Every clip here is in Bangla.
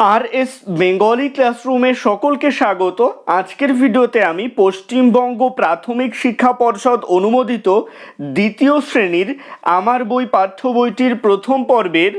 আর এস বেঙ্গলি ক্লাসরুমে সকলকে স্বাগত। আজকের ভিডিওতে আমি পশ্চিমবঙ্গ প্রাথমিক শিক্ষা পর্ষদ অনুমোদিত দ্বিতীয় শ্রেণির আমার বই পাঠ্য বইটির প্রথম পর্বের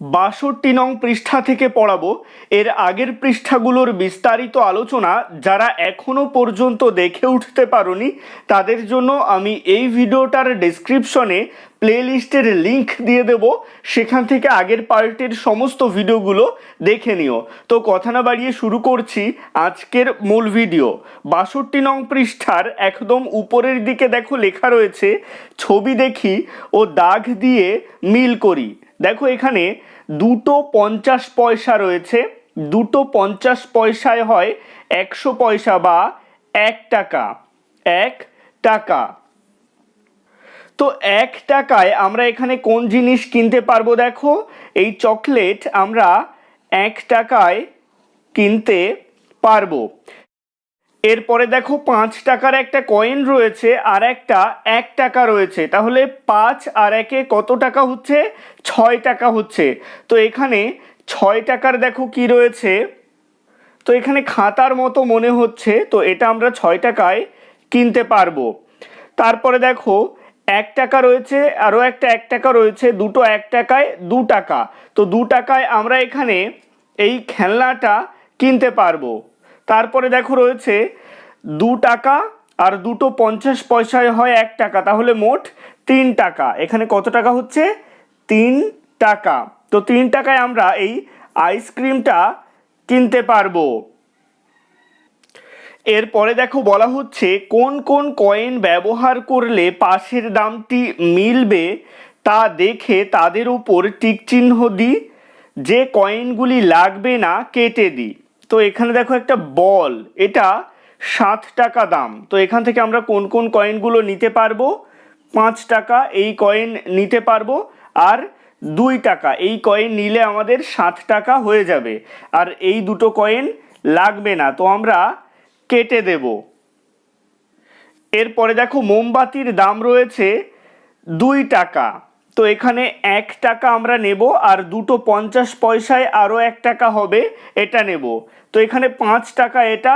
বাষট্টি নং পৃষ্ঠা থেকে পড়াবো। এর আগের পৃষ্ঠাগুলোর বিস্তারিত আলোচনা যারা এখনও পর্যন্ত দেখে উঠতে পারোনি, তাদের জন্য আমি এই ভিডিওটার ডেসক্রিপশনে প্লেলিস্টের লিংক দিয়ে দেব। সেখান থেকে আগের পার্টের সমস্ত ভিডিওগুলো দেখে নিও। তো কথা না বাড়িয়ে শুরু করছি আজকের মূল ভিডিও। বাষট্টি নং পৃষ্ঠার একদম উপরের দিকে দেখো লেখা রয়েছে, ছবি দেখি ও দাগ দিয়ে মিল করি। দেখো এখানে দুটো পঞ্চাশ পয়সা রয়েছে। দুটো পঞ্চাশ পয়সায় হয় একশো পয়সা বা এক টাকা। এক টাকা। তো এক টাকায় আমরা এখানে কোন জিনিস কিনতে পারব দেখো? এই চকলেট আমরা এক টাকায় কিনতে পারব। এরপরে দেখো পাঁচ টাকার একটা কয়েন রয়েছে আর একটা এক টাকা রয়েছে। তাহলে পাঁচ আর একে কত টাকা হচ্ছে? ছয় টাকা হচ্ছে। তো এখানে ছয় টাকার দেখো কি রয়েছে? তো এখানে খাতার মতো মনে হচ্ছে, তো এটা আমরা ছয় টাকায় কিনতে পারব। তারপরে দেখো এক টাকা রয়েছে, আরও একটা এক টাকা রয়েছে, দুটো এক টাকায় দু টাকা। তো দু টাকায় আমরা এখানে এই খেলনাটা কিনতে পারব। তারপরে দেখো রয়েছে দু টাকা আর দুটো পঞ্চাশ পয়সায় হয় এক টাকা, তাহলে মোট তিন টাকা। এখানে কত টাকা হচ্ছে? তিন টাকা। তো তিন টাকায় আমরা এই আইসক্রিমটা কিনতে পারব। এরপরে দেখো বলা হচ্ছে, কোন কোন কয়েন ব্যবহার করলে পাশের দামটি মিলবে তা দেখে তাদের উপর টিক চিহ্ন দিই। যে কয়েনগুলি লাগবে না, কেটে দিই। তো এখানে দেখো একটা বল। এটা সাত টাকা দাম। তো এখান থেকে আমরা কোন কোন কয়েনগুলো নিতে পারব? পাঁচ টাকা এই কয়েন নিতে পারব আর দুই টাকা এই কয়েন নিলে আমাদের সাত টাকা হয়ে যাবে। আর এই দুটো কয়েন লাগবে না, তো আমরা কেটে দেব। এরপরে দেখো মোমবাতির দাম রয়েছে দুই টাকা। তো এখানে এক টাকা আমরা নেব আর দুটো পঞ্চাশ পয়সায় আরও এক টাকা হবে, এটা নেব। তো এখানে পাঁচ টাকা এটা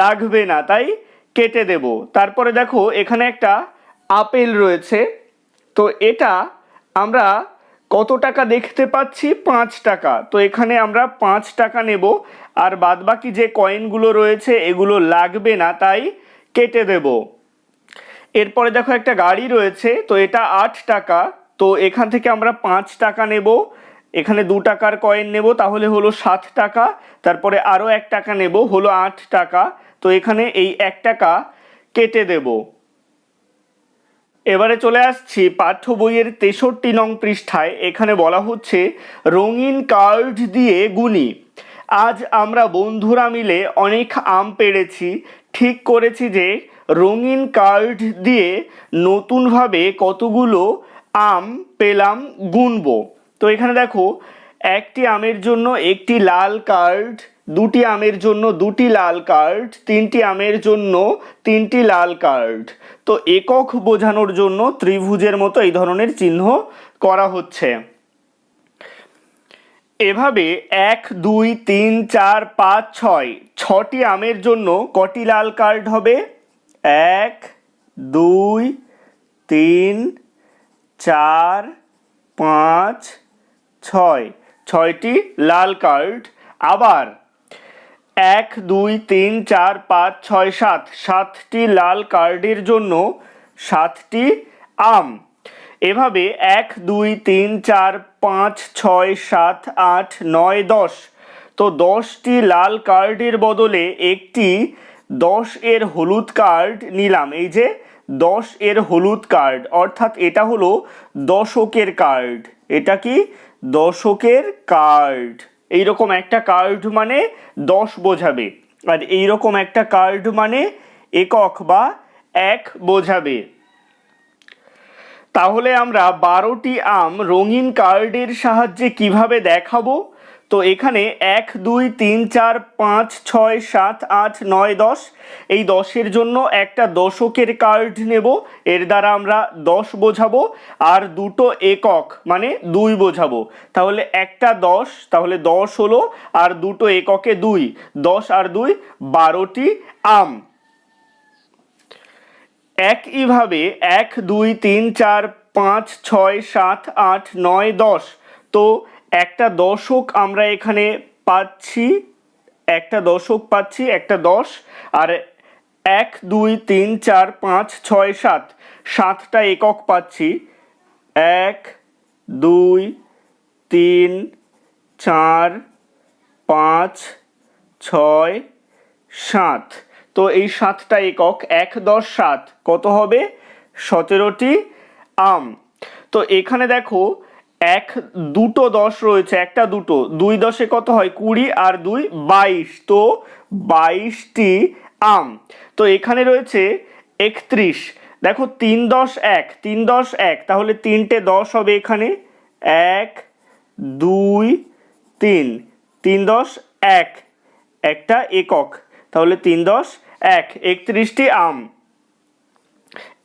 লাগবে না, তাই কেটে দেব। তারপরে দেখো, এখানে একটা আপেল রয়েছে। তো এটা আমরা কত টাকা দেখতে পাচ্ছি? পাঁচ টাকা। তো এখানে আমরা পাঁচ টাকা নেব আর বাদবাকি যে কয়েনগুলো রয়েছে, এগুলো লাগবে না, তাই কেটে দেব। এরপরে দেখো একটা গাড়ি রয়েছে, তো এটা আট টাকা। তো এখান থেকে আমরা পাঁচ টাকা নেব। এখানে দু টাকার কয়েন নেব, তাহলে হলো সাত টাকা। তারপরে আরও এক টাকা নেব, হলো আট টাকা। তো এখানে এই এক টাকা কেটে দেবো। এবারে চলে আসছি পাঠ্য বইয়ের তেষট্টি নং পৃষ্ঠায়। এখানে বলা হচ্ছে, রঙিন কার্ড দিয়ে গুনি আজ আমরা বন্ধুরা মিলে অনেক আম পেড়েছি। ঠিক করেছি যে, রঙিন কার্ড দিয়ে নতুনভাবে কতগুলো আম পেলাম গুনবো। তো এখানে দেখো, একটি আমের জন্য একটি লাল কার্ড, দুটি আমের জন্য দুটি লাল কার্ড, তিনটি আমের জন্য তিনটি লাল কার্ড। তো একক বোঝানোর জন্য ত্রিভুজের মতো এই ধরনের চিহ্ন করা হচ্ছে। এভাবে এক, দুই, তিন, চার, পাঁচ, ছয়, ছটি আমের জন্য কটি লাল কার্ড হবে? এক, দুই, তিন চার, পাঁচ, ছয়। ছয়টি লাল কার্ড। আবার এক, দুই, তিন, চার, পাঁচ, ছয়, সাত। সাতটি লাল কার্ডের জন্য সাতটি আম। এভাবে এক, দুই, তিন, চার, পাঁচ, ছয়, সাত, আট, নয়, দশ। তো দশটি লাল কার্ডের বদলে একটি দশ এর হলুদ কার্ড নিলাম। এই যে দশ এর হলুদ কার্ড অর্থাৎ এটা হলো দশকের কার্ড এটা কি? দশকের কার্ড এইরকম একটা কার্ড মানে দশ বোঝাবে। আর এইরকম একটা কার্ড মানে একক বা এক বোঝাবে। তাহলে আমরা বারোটি আম রঙিন কার্ডের সাহায্যে কীভাবে দেখাবো? তো এখানে এক, দুই, তিন, চার, পাঁচ, ছয়, সাত, আট, নয়, দশ। এই দশের জন্য একটা দশকের কার্ড নেব। এর দ্বারা আমরা দশ বোঝাবো আর দুটো একক মানে দুই বোঝাবো। তাহলে একটা দশ, তাহলে দশ হলো আর দুটো এককে দুই। দশ আর দুই, বারোটি আম। একইভাবে এক, দুই, তিন, চার, পাঁচ, ছয়, সাত, আট, নয়, দশ। তো একটা দশক আমরা এখানে পাচ্ছি, একটা দশক পাচ্ছি, একটা দশ, আর এক, দুই, তিন, চার, পাঁচ, ছয়, সাত, সাতটা একক পাচ্ছি। এক, দুই, তিন, চার, পাঁচ, ছয়, সাত। তো এই সাতটা একক, এক, দশ, সাত, কত হবে? সতেরোটি আম। তো এখানে দেখো এক, দুটো দশ রয়েছে, একটা, দুটো। দুই দশে কত হয়? কুড়ি আর দুই, বাইশ। তো বাইশটি আম। তো এখানে রয়েছে একত্রিশ। দেখো, তিন দশ এক, তিন দশ এক। তাহলে তিনটে দশ হবে এখানে। এক, দুই, তিন। তিন দশ এক। একটা একক। তাহলে তিন দশ এক। একত্রিশটি আম।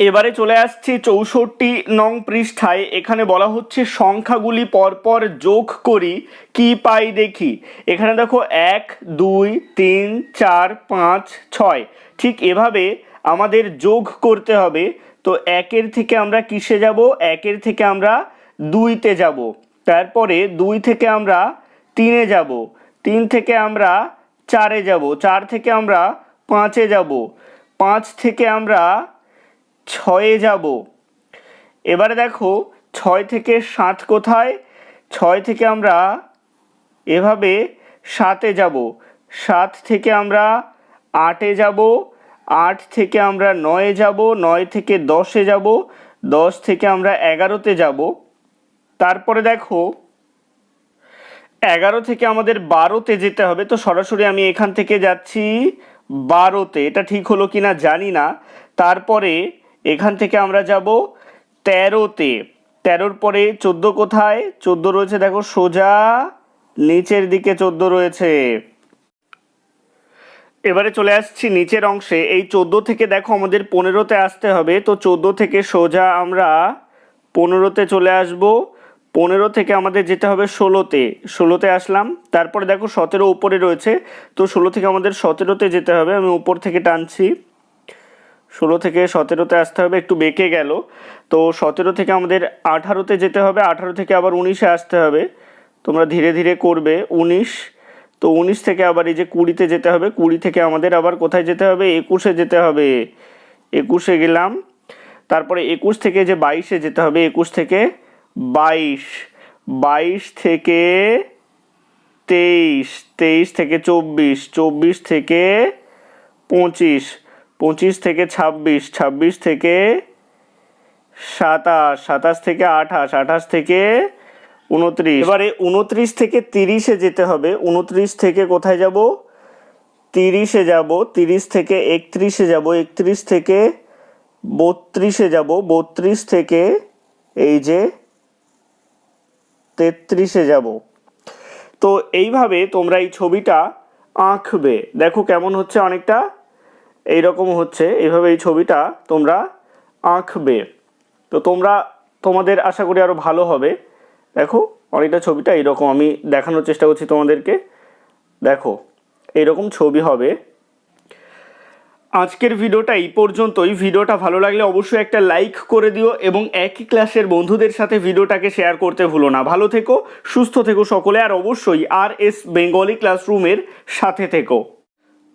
এবারে চলে আসছি চৌষট্টি নং পৃষ্ঠায়। এখানে বলা হচ্ছে, সংখ্যাগুলি পরপর যোগ করি, কি পাই দেখি? এখানে দেখো, এক, দুই, তিন, চার, পাঁচ, ছয়। ঠিক এভাবে আমাদের যোগ করতে হবে। তো একের থেকে আমরা কিসে যাব? একের থেকে আমরা দুইতে যাব। তারপরে দুই থেকে আমরা তিনে যাব। তিন থেকে আমরা চারে যাব। চার থেকে আমরা পাঁচে যাব। পাঁচ থেকে আমরা ছয়ে যাব। এবারে দেখো, ছয় থেকে সাত কোথায়? ছয় থেকে আমরা এভাবে সাতে যাব। সাত থেকে আমরা আটে যাব। আট থেকে আমরা নয়ে যাব। নয় থেকে দশে যাব। দশ থেকে আমরা এগারোতে যাব। তারপরে দেখো, এগারো থেকে আমাদের বারোতে যেতে হবে। তো সরাসরি আমি এখান থেকে যাচ্ছি বারোতে। এটা ঠিক হলো কি না জানি না। তারপরে এখান থেকে আমরা যাব তেরোতে। তেরোর পরে চোদ্দ কোথায়? চোদ্দ রয়েছে, দেখো, সোজা নিচের দিকে চোদ্দ রয়েছে। এবারে চলে আসছি নিচের অংশে। এই চোদ্দ থেকে, দেখো, আমাদের পনেরোতে আসতে হবে। তো চোদ্দ থেকে সোজা আমরা পনেরোতে চলে আসব। পনেরো থেকে আমাদের যেতে হবে ষোলোতে। ষোলোতে আসলাম। তারপরে দেখো, সতেরো উপরে রয়েছে। তো ষোলো থেকে আমাদের সতেরোতে যেতে হবে। আমি উপর থেকে টানছি। ষোলো থেকে সতেরোতে আসতে হবে, একটু বেঁকে গেল। তো সতেরো থেকে আমাদের আঠারোতে যেতে হবে, আঠারো থেকে আবার উনিশে আসতে হবে। তোমরা ধীরে ধীরে করবে উনিশ। তো উনিশ থেকে আবার এই যে কুড়িতে যেতে হবে, কুড়ি থেকে আমাদের আবার কোথায় যেতে হবে? একুশে যেতে হবে। একুশে গেলাম। তারপরে একুশ থেকে যে বাইশে যেতে হবে, একুশ থেকে বাইশ। বাইশ থেকে তেইশ তেইশ থেকে চব্বিশ চব্বিশ থেকে পঁচিশ। পঁচিশ থেকে ছাব্বিশ ছাব্বিশ থেকে সাতাশ সাতাশ থেকে আঠাশ আঠাশ থেকে উনত্রিশ। এবারে উনত্রিশ থেকে তিরিশে যেতে হবে। উনত্রিশ থেকে কোথায় যাব? তিরিশে যাব, তিরিশ থেকে একত্রিশে যাব, একত্রিশ থেকে বত্রিশে যাব, বত্রিশ থেকে এই যে তেত্রিশে যাব। তো এইভাবে তোমরা এই ছবিটা আঁকবে। দেখো কেমন হচ্ছে অনেকটা। এইরকম হচ্ছে, এইভাবে এই ছবিটা তোমরা আঁকবে। তো তোমরা, তোমাদের আশা করি আরও ভালো হবে। দেখো, অনেকটা ছবিটা এইরকম, আমি দেখানোর চেষ্টা করছি তোমাদেরকে। দেখো, এইরকম ছবি হবে। আজকের ভিডিওটা এই পর্যন্তই। ভিডিওটা ভালো লাগলে অবশ্যই একটা লাইক করে দিও এবং একই ক্লাসের বন্ধুদের সাথে ভিডিওটাকে শেয়ার করতে ভুলো না। ভালো থেকো, সুস্থ থেকো সকলে, আর অবশ্যই আর এস বেঙ্গলি ক্লাসরুমের সাথে থেকো।